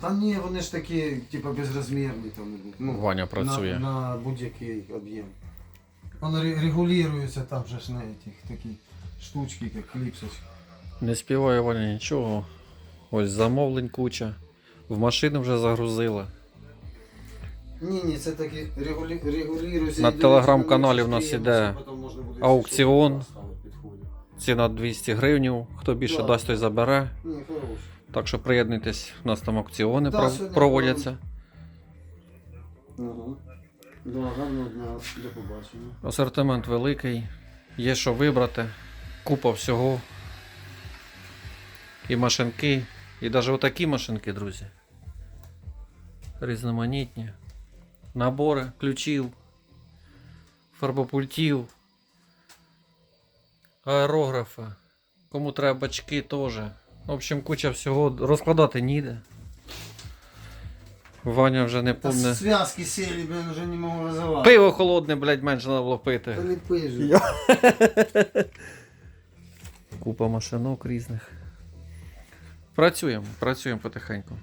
Та ні, вони ж такі, типу, безрозмірні там. Ну, Ваня працює. На, на будь-який об'єм. Воно ре- регулюється там же ж на этих такі штучки, як кліпсочки. Не співає Ваня нічого. Ось замовлень куча. В машину вже загрузила. Ні, ні, це такі регулі... регулюються. На телеграм-каналі в нас іде аукціон. Ціна 200 гривень. Хто більше Да. дасть, той забере. Ні, хорош. Так що приєднуйтесь, у нас там аукціони Да, пров- проводяться. Ага. Да, гарного дня, до побачення. Асортимент великий, є що вибрати, купа всього. І машинки, і навіть отакі машинки, друзі. Різноманітні. Набори ключів, фарбопультів, аерографи. Кому треба бачки теж. В общем, куча всього. Розкладати ніде. Ваня вже не Та помне. связки сели, блин, уже не можу визивати. Пиво холодне, блядь, менше треба було пити. Та не пижу. Купа машинок різних. Працюємо, працюємо потихеньку.